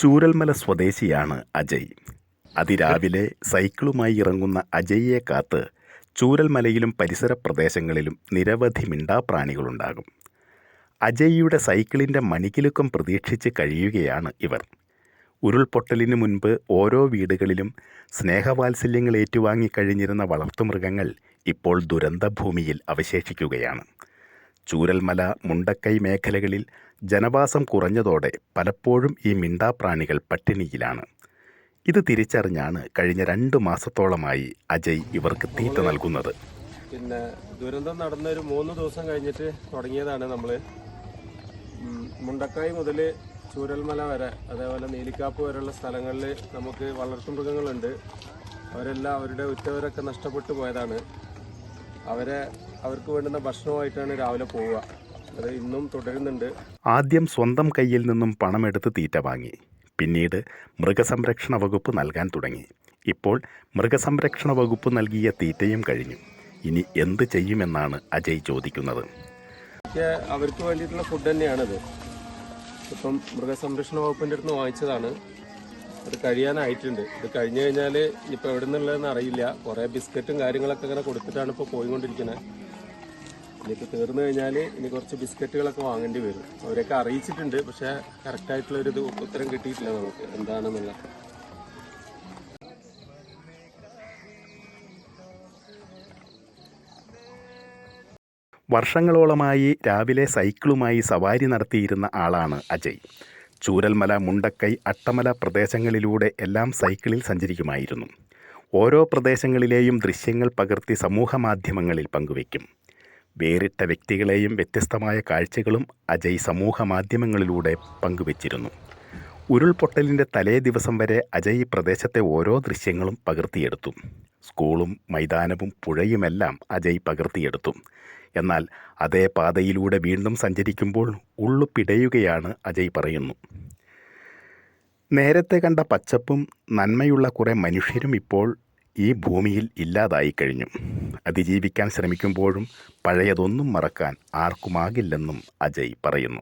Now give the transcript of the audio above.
ചൂരൽമല സ്വദേശിയാണ് അജയ്. അതിരാവിലെ സൈക്കിളുമായി ഇറങ്ങുന്ന അജയ്യെ കാത്ത് ചൂരൽമലയിലും പരിസര പ്രദേശങ്ങളിലും നിരവധി മിണ്ടാപ്രാണികളുണ്ടാകും. അജയ്യുടെ സൈക്കിളിന്റെ മണികിലുക്കം പ്രതീക്ഷിച്ച് കഴിയുകയാണ് ഇവർ. ഉരുൾപൊട്ടലിന് മുൻപ് ഓരോ വീടുകളിലും സ്നേഹവാത്സല്യങ്ങൾ ഏറ്റുവാങ്ങി കഴിഞ്ഞിരുന്ന വളർത്തുമൃഗങ്ങൾ ഇപ്പോൾ ദുരന്തഭൂമിയിൽ അവശേഷിക്കുകയാണ്. ചൂരൽമല മുണ്ടക്കൈ മേഖലകളിൽ ജനവാസം കുറഞ്ഞതോടെ പലപ്പോഴും ഈ മിണ്ടാപ്രാണികൾ പട്ടിണിയിലാണ്. ഇത് തിരിച്ചറിഞ്ഞാണ് കഴിഞ്ഞ രണ്ട് മാസത്തോളമായി അജയ് ഇവർക്ക് തീറ്റ നൽകുന്നത്. പിന്നെ ദുരന്തം നടന്ന ഒരു മൂന്ന് ദിവസം കഴിഞ്ഞിട്ട് തുടങ്ങിയതാണ് നമ്മൾ മുണ്ടക്കായ് മുതൽ ചൂരൽമല വരെ അതേപോലെ നീലിക്കാപ്പ് വരെയുള്ള സ്ഥലങ്ങളിൽ നമുക്ക് വളർത്തുമൃഗങ്ങളുണ്ട് അവരെല്ലാം അവരുടെ ഉറ്റവരൊക്കെ നഷ്ടപ്പെട്ടു പോയതാണ്. അവരെ അവർക്ക് വേണ്ടുന്ന ഭക്ഷണമായിട്ടാണ് രാവിലെ പോവുക. അത് ഇന്നും തുടരുന്നുണ്ട്. ആദ്യം സ്വന്തം കയ്യിൽ നിന്നും പണമെടുത്ത് തീറ്റ വാങ്ങി. പിന്നീട് മൃഗസംരക്ഷണ വകുപ്പ് നൽകാൻ തുടങ്ങി. ഇപ്പോൾ മൃഗസംരക്ഷണ വകുപ്പ് നൽകിയ തീറ്റയും കഴിഞ്ഞു. ഇനി എന്ത് ചെയ്യുമെന്നാണ് അജയ് ചോദിക്കുന്നത്. അവർക്ക് വേണ്ടിയിട്ടുള്ള ഫുഡ് തന്നെയാണിത്. ഇപ്പം മൃഗസംരക്ഷണ വകുപ്പിന്റെ അടുത്ത് വാങ്ങിച്ചതാണ്. അത് കഴിയാനായിട്ടുണ്ട്. ഇത് കഴിഞ്ഞു കഴിഞ്ഞാൽ ഇപ്പോൾ എവിടെ നിന്നുള്ളതെന്ന് അറിയില്ല. കുറേ ബിസ്ക്കറ്റും കാര്യങ്ങളൊക്കെ ഇങ്ങനെ കൊടുത്തിട്ടാണ് ഇപ്പോൾ പോയിക്കൊണ്ടിരിക്കുന്നത് ഇനിയിപ്പോൾ തീർന്നു കഴിഞ്ഞാൽ ഇനി കുറച്ച് ബിസ്ക്കറ്റുകളൊക്കെ വാങ്ങേണ്ടി വരും. അവരൊക്കെ അറിയിച്ചിട്ടുണ്ട്. പക്ഷേ കറക്റ്റായിട്ടുള്ളൊരു ഇത് ഉത്തരം കിട്ടിയിട്ടില്ല നമുക്ക്. എന്താണെന്നുള്ള. വർഷങ്ങളോളമായി രാവിലെ സൈക്കിളുമായി സവാരി നടത്തിയിരുന്ന ആളാണ് അജയ്. ചൂരൽമല മുണ്ടക്കൈ അട്ടമല പ്രദേശങ്ങളിലൂടെ എല്ലാം സൈക്കിളിൽ സഞ്ചരിക്കുമായിരുന്നു. ഓരോ പ്രദേശങ്ങളിലെയും ദൃശ്യങ്ങൾ പകർത്തി സമൂഹമാധ്യമങ്ങളിൽ പങ്കുവയ്ക്കും. വേറിട്ട വ്യക്തികളെയും വ്യത്യസ്തമായ കാഴ്ചകളും അജയ് സമൂഹ മാധ്യമങ്ങളിലൂടെ പങ്കുവച്ചിരുന്നു. ഉരുൾപൊട്ടലിന്റെ തലേ ദിവസം വരെ അജയ് പ്രദേശത്തെ ഓരോ ദൃശ്യങ്ങളും പകർത്തിയെടുത്തു. സ്കൂളും മൈതാനവും പുഴയുമെല്ലാം അജയ് പകർത്തിയെടുത്തു. എന്നാൽ അതേ പാതയിലൂടെ വീണ്ടും സഞ്ചരിക്കുമ്പോൾ ഉള്ളു പിടയുകയാണ് അജയ് പറയുന്നു. നേരത്തെ കണ്ട പച്ചപ്പും നന്മയുള്ള കുറേ മനുഷ്യരും ഇപ്പോൾ ഈ ഭൂമിയിൽ ഇല്ലാതായി കഴിഞ്ഞു. അതിജീവിക്കാൻ ശ്രമിക്കുമ്പോഴും പഴയതൊന്നും മറക്കാൻ ആർക്കുമാകില്ലെന്നും അജയ് പറയുന്നു.